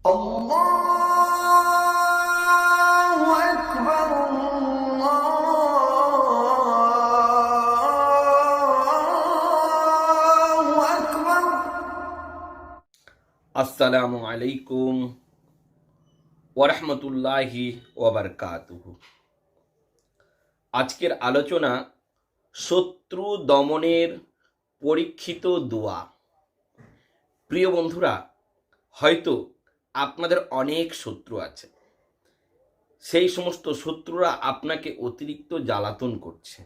আসসালামু আলাইকুম ওরহমতুল্লাহি ওবরকাতুহ আজকের আলোচনা শত্রু দমনের পরীক্ষিত দোয়া। প্রিয় বন্ধুরা হয়তো আপনাদের অনেক শত্রু আছে। সেই সমস্ত শত্রুরা আপনাকে অতিরিক্ত জ্বালাতন করছে।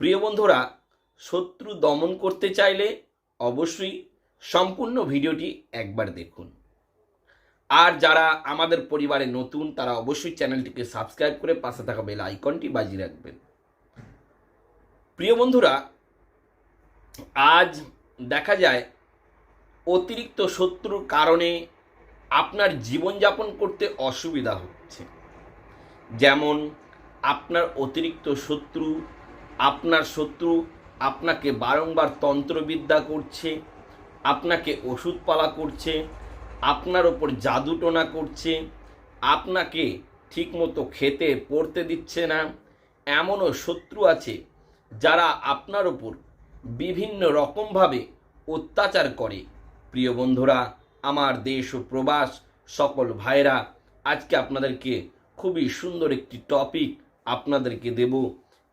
প্রিয় বন্ধুরা, শত্রু দমন করতে চাইলে অবশ্যই সম্পূর্ণ ভিডিওটি একবার দেখুন। আর যারা আমাদের পরিবারে নতুন, তারা অবশ্যই চ্যানেলটিকে সাবস্ক্রাইব করে পাশে থাকা বেল আইকনটি বাজিয়ে রাখবেন। প্রিয় বন্ধুরা, আজ দেখা যায় অতিরিক্ত শত্রুর কারণে আপনার জীবনযাপন করতে অসুবিধা হচ্ছে। যেমন আপনার অতিরিক্ত শত্রু, আপনার শত্রু আপনাকে বারংবার তন্ত্রবিদ্যা করছে, আপনাকে ওষুধপালা করছে, আপনার ওপর জাদুটোনা করছে, আপনাকে ঠিকমতো খেতে পড়তে দিচ্ছে না, এমনও শত্রু আছে যারা আপনার ওপর বিভিন্ন রকমভাবে অত্যাচার করে। প্রিয় বন্ধুরা আমার দেশ ও প্রবাস সকল ভাইরা আজকে আপনাদেরকে খুবই সুন্দর একটি টপিক আপনাদেরকে দেব।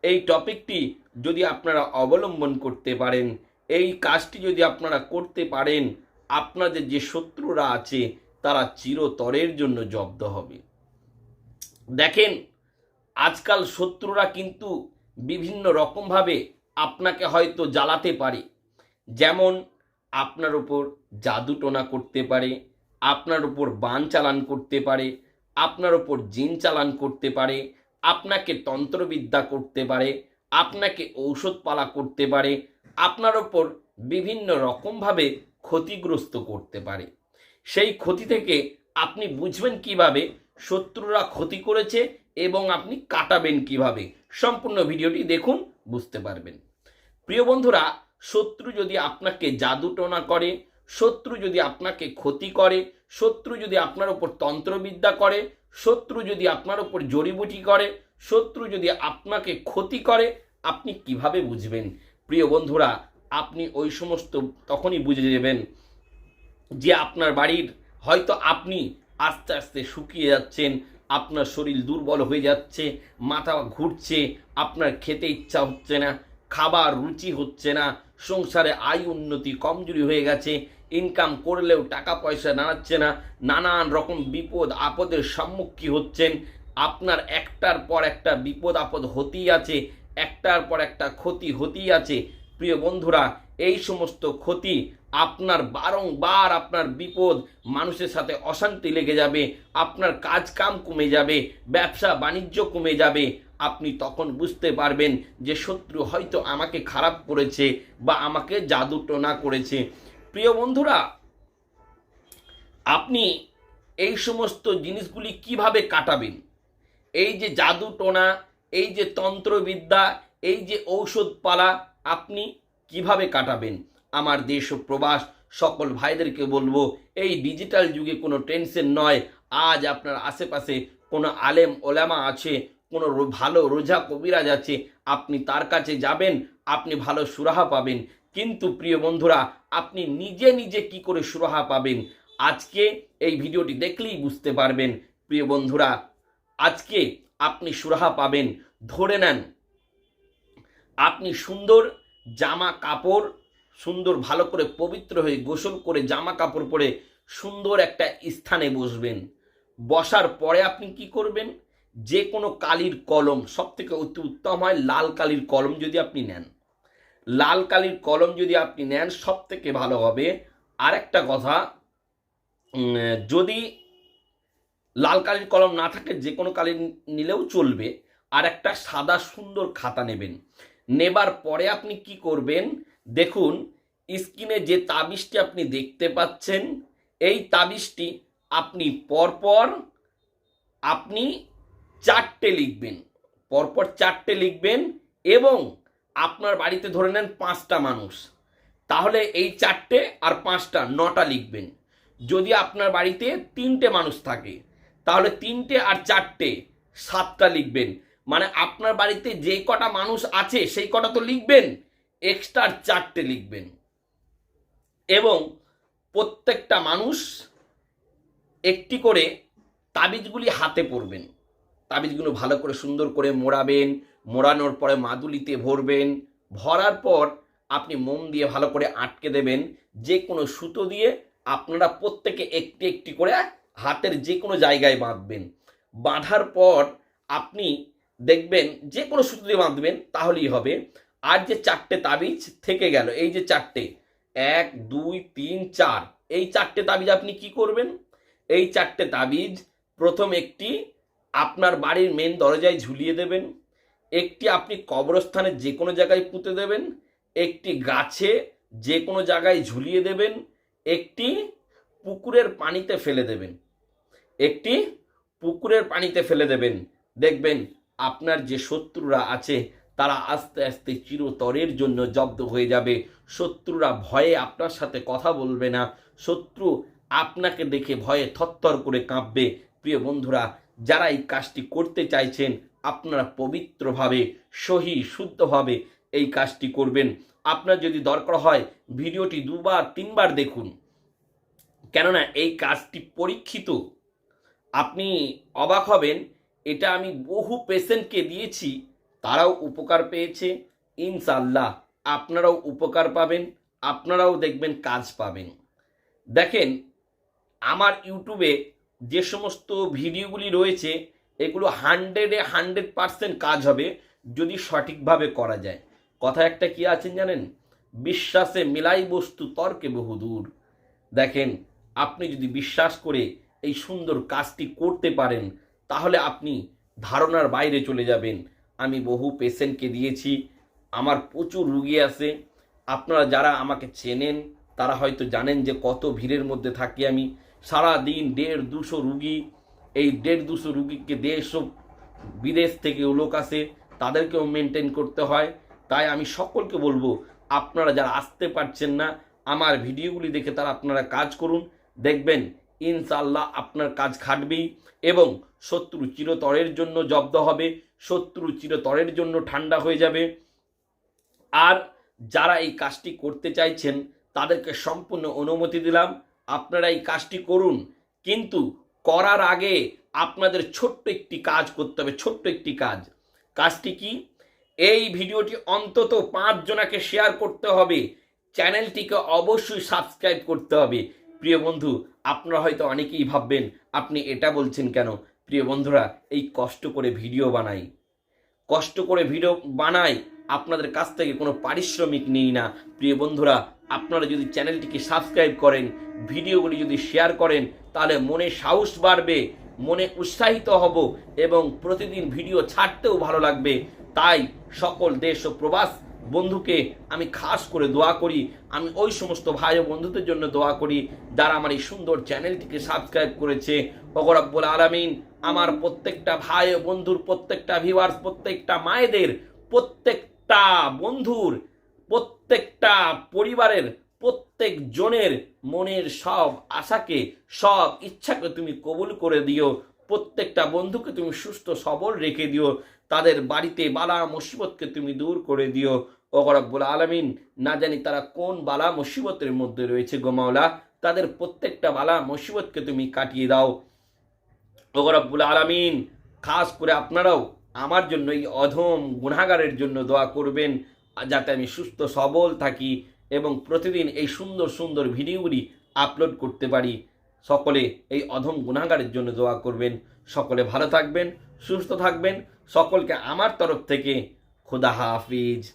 এই টপিকটি যদি আপনারা অবলম্বন করতে পারেন, এই কাজটি যদি আপনারা করতে পারেন, আপনাদের যে শত্রুরা আছে, তারা চিরতরের জন্য জব্দ হবে। দেখেন, আজকাল শত্রুরা কিন্তু বিভিন্ন রকমভাবে আপনাকে হয়তো জ্বালাতে পারে। যেমন আপনার উপর জাদু টোনা করতে পারে, আপনার উপর বান চালান করতে পারে, আপনার উপর জিন চালান করতে পারে, আপনাকে তন্ত্রবিদ্যা করতে পারে, আপনাকে ঔষধপালা করতে পারে, আপনার ওপর বিভিন্ন রকমভাবে ক্ষতিগ্রস্ত করতে পারে। সেই ক্ষতি থেকে আপনি বুঝবেন কীভাবে শত্রুরা ক্ষতি করেছে এবং আপনি কাটাবেন কীভাবে। সম্পূর্ণ ভিডিওটি দেখুন, বুঝতে পারবেন। প্রিয় বন্ধুরা শত্রু যদি আপনাকে জাদুটোনা করে, শত্রু যদি আপনাকে ক্ষতি করে, শত্রু যদি আপনার ওপর তন্ত্রবিদ্যা করে, শত্রু যদি আপনার ওপর জড়িবুটি করে, শত্রু যদি আপনাকে ক্ষতি করে, আপনি কীভাবে বুঝবেন? প্রিয় বন্ধুরা, আপনি ওই সমস্ত তখনই বুঝে যাবেন যে আপনার বাড়ির হয়তো আপনি আস্তে আস্তে শুকিয়ে যাচ্ছেন, আপনার শরীর দুর্বল হয়ে যাচ্ছে, মাথা ঘুরছে, আপনার খেতে ইচ্ছা হচ্ছে না খাবার রুচি হচ্ছে না, সংসারে আয় উন্নতি কমজোরি হয়ে গেছে ইনকাম করলেও টাকা পয়সা দাঁড়াচ্ছে না, নানান রকম বিপদ আপদের সম্মুখীন হচ্ছেন। আপনার একটার পর একটা বিপদ আপদ হতেই আছে, একটার পর একটা ক্ষতি হতেই আছে। প্রিয় বন্ধুরা, এই সমস্ত ক্ষতি আপনার বারংবার আপনার বিপদ মানুষের সাথে অশান্তি লেগে যাবে, আপনার কাজ কাম কমে যাবে, ব্যবসা বাণিজ্য কমে যাবে। আপনি তখন বুঝতে পারবেন যে শত্রু হয়তো আমাকে খারাপ করেছে বা আমাকে জাদু টোনা করেছে। প্রিয় বন্ধুরা, আপনি এই সমস্ত জিনিসগুলি কীভাবে কাটাবেন? এই যে জাদু টোনা এই যে তন্ত্রবিদ্যা, এই যে ঔষধপালা, আপনি কীভাবে কাটাবেন? আমার দেশ ও প্রবাস, সকল ভাইদেরকে বলব, এই ডিজিটাল যুগে কোনো টেনশন নয়। আজ আপনার আশেপাশে কোনো আলেম ওলামা আছে, কোনো ভালো রোজা কবিরাজ আছে, আপনি তার কাছে যাবেন, আপনি ভালো সুরাহা পাবেন। কিন্তু প্রিয় বন্ধুরা, আপনি নিজে নিজে কি করে সুরাহা পাবেন? আজকে এই ভিডিওটি দেখলেই বুঝতে পারবেন, প্রিয় বন্ধুরা। আজকে আপনি সুরাহা পাবেন, ধরে নেন, আপনি সুন্দর জামা কাপড় সুন্দর ভালো করে পবিত্র হয়ে গোসল করে জামা কাপড় পরে সুন্দর একটা স্থানে বসবেন। বসার পরে আপনি কি করবেন? যে কোনো কালির কলম সব থেকে অতি উত্তম হয় লাল কালির কলম যদি আপনি নেন। লাল কালির কলম যদি আপনি নেন সব থেকে ভালো হবে আরেকটা কথা যদি লাল কালির কলম না থাকে যে কোনো কালির নিলেও চলবে আর একটা সাদা সুন্দর খাতা নেবেন। নেবার পরে আপনি কি করবেন? দেখুন, স্ক্রিনে যে তাবিজটি আপনি দেখতে পাচ্ছেন, এই তাবিজটি আপনি পরপর আপনি চারটে লিখবেন। পরপর চারটে লিখবেন এবং আপনার বাড়িতে ধরে নেন পাঁচটা মানুষ। তাহলে এই চারটে আর পাঁচটা, নটা লিখবেন। যদি আপনার বাড়িতে তিনটে মানুষ থাকে, তাহলে তিনটে আর চারটে, সাতটা লিখবেন। মানে আপনার বাড়িতে যে কটা মানুষ আছে, সেই কটা তো লিখবেন। এক্সট্রা চারটে লিখবেন। এবং প্রত্যেকটা মানুষ একটি করে তাবিজগুলি হাতে পরবেন তাবিজগুলো ভালো করে সুন্দর করে মোড়াবেন, মোড়ানোর পরে মাদুলিতে ভরবেন, ভরার পর আপনি মোম দিয়ে ভালো করে আটকে দেবেন যে কোনো সুতো দিয়ে আপনারা প্রত্যেকে একটি একটি করে হাতের যে কোনো জায়গায় বাঁধবেন। বাঁধার পর আপনি দেখবেন যে কোনো সুতো দিয়ে বাঁধবেন, তাহলেই হবে। আর যে চারটে তাবিজ থেকে গেল, এই যে চারটে, এক, দুই, তিন, চার, এই চারটে তাবিজ আপনি কি করবেন? এই চারটে তাবিজ প্রথম একটি আপনার বাড়ির মেন দরজায় ঝুলিয়ে দেবেন, একটি আপনি কবরস্থানে যে কোনো জায়গায় পুঁতে দেবেন, একটি গাছে যে কোনো জায়গায় ঝুলিয়ে দেবেন, একটি পুকুরের পানিতে ফেলে দেবেন, একটি পুকুরের পানিতে ফেলে দেবেন। দেখবেন আপনার যে শত্রুরা আছে তারা আস্তে আস্তে চিরতরের জন্য জব্দ হয়ে যাবে। শত্রুরা ভয়ে আপনার সাথে কথা বলবে না। শত্রু আপনাকে দেখে ভয়ে থরথর করে কাঁপবে। প্রিয় বন্ধুরা, যারা এই কাজটি করতে চাইছেন, আপনারা পবিত্রভাবে, সহি, শুদ্ধভাবে এই কাজটি করবেন। আপনার যদি দরকার হয়, ভিডিওটি দুবার, তিনবার দেখুন। কেননা, এই কাজটি পরীক্ষিত। আপনি অবাক হবেন, এটা আমি বহু পেশেন্টকে দিয়েছি। তারাও উপকার পেয়েছে। ইনশাল্লাহ আপনারাও উপকার পাবেন, আপনারাও দেখবেন কাজ পাবেন। দেখেন, আমার ইউটিউবে যে সমস্ত ভিডিওগুলি রয়েছে, এগুলো হান্ড্রেডে হান্ড্রেড পার্সেন্ট কাজ হবে যদি সঠিকভাবে করা যায়। কথা একটা কি আছেন জানেন? বিশ্বাসে মিলাই বস্তু তর্কে বহুদূর। দেখেন, আপনি যদি বিশ্বাস করে এই সুন্দর কাজটি করতে পারেন, তাহলে আপনি ধারণার বাইরে চলে যাবেন। আমি বহু পেশেন্টকে দিয়েছি। আমার প্রচুর রুগী আছে। আপনারা যারা আমাকে চেনেন, তারা হয়তো জানেন যে কত ভিড়ের মধ্যে থাকি আমি। সারা দিন দেড় দুশো রুগী, এই দেড় দুশো রুগীকে দেশ ও বিদেশ থেকে লোক আসে, তাদেরকেও মেনটেন করতে হয়। তাই আমি সকলকে বলব, আপনারা যারা আসতে পারছেন না, আমার ভিডিওগুলি দেখে তারা আপনারা কাজ করুন। দেখবেন ইনশাল্লাহ আপনার কাজ খাটবেই এবং শত্রু চিরতরের জন্য জব্দ হবে। শত্রু চিরতরের জন্য ঠান্ডা হয়ে যাবে। আর যারা এই কাজটি করতে চাইছেন, তাদেরকে সম্পূর্ণ অনুমতি দিলাম, আপনারা এই কাজটি করুন। কিন্তু করার আগে আপনাদের ছোট্ট একটি কাজ করতে হবে, ছোট্ট একটি কাজ। কাজটি কি? এই ভিডিওটি অন্তত পাঁচ জনাকে শেয়ার করতে হবে। চ্যানেলটিকে অবশ্যই সাবস্ক্রাইব করতে হবে। প্রিয় বন্ধু, আপনারা হয়তো অনেকেই ভাববেন, আপনি এটা বলছেন কেন? প্রিয় বন্ধুরা, এই কষ্ট করে ভিডিও বানাই। কষ্ট করে ভিডিও বানাই আপনাদের কাছ থেকে কোনো পারিশ্রমিক নিই না। প্রিয় বন্ধুরা, আপনারা যদি চ্যানেলটিকে সাবস্ক্রাইব করেন, ভিডিওগুলি যদি শেয়ার করেন, তাহলে মনে সাহস বাড়বে, মনে উৎসাহিত হব এবং প্রতিদিন ভিডিও ছাড়তেও ভালো লাগবে। তাই সকল দেশ ও প্রবাস বন্ধুকে আমি খাস করে দোয়া করি, আমি ওই সমস্ত ভাই ও বন্ধুদের জন্য দোয়া করি, যারা আমার এই সুন্দর চ্যানেলটিকে সাবস্ক্রাইব করেছে। অগরাব্বুল আলামিন, আমার প্রত্যেকটা ভাই ও বন্ধুর, প্রত্যেকটা ভিউয়ার্স প্রত্যেকটা মায়েদের, প্রত্যেকটা বন্ধুর, প্রত্যেকটা পরিবারের, প্রত্যেক জনের মনের সব আশাকে, সব ইচ্ছাকে তুমি কবুল করে দিও। প্রত্যেকটা বন্ধুকে তুমি সুস্থ, সবল রেখে দিও। তাদের বাড়িতে বালা মুসিবতকে তুমি দূর করে দিও। ওগরাব্বুল আলমিন, না জানি তারা কোন বালা মুসিবতের মধ্যে রয়েছে গোমাওলা তাদের প্রত্যেকটা বালা মুসিবতকে তুমি কাটিয়ে দাও। ওগরাব্বুল আলমিন, খাস করে আপনারাও আমার জন্য এই অধম গুণাগারের জন্য দোয়া করবেন, যাতে আমি সুস্থ, সবল থাকি এবং প্রতিদিন এই সুন্দর সুন্দর ভিডিওগুলি আপলোড করতে পারি। সকলে এই অধম গুণাগারের জন্য দোয়া করবেন। সকলে ভালো থাকবেন, সুস্থ থাকবেন। সকলকে আমার তরফ থেকে খুদা হাফিজ।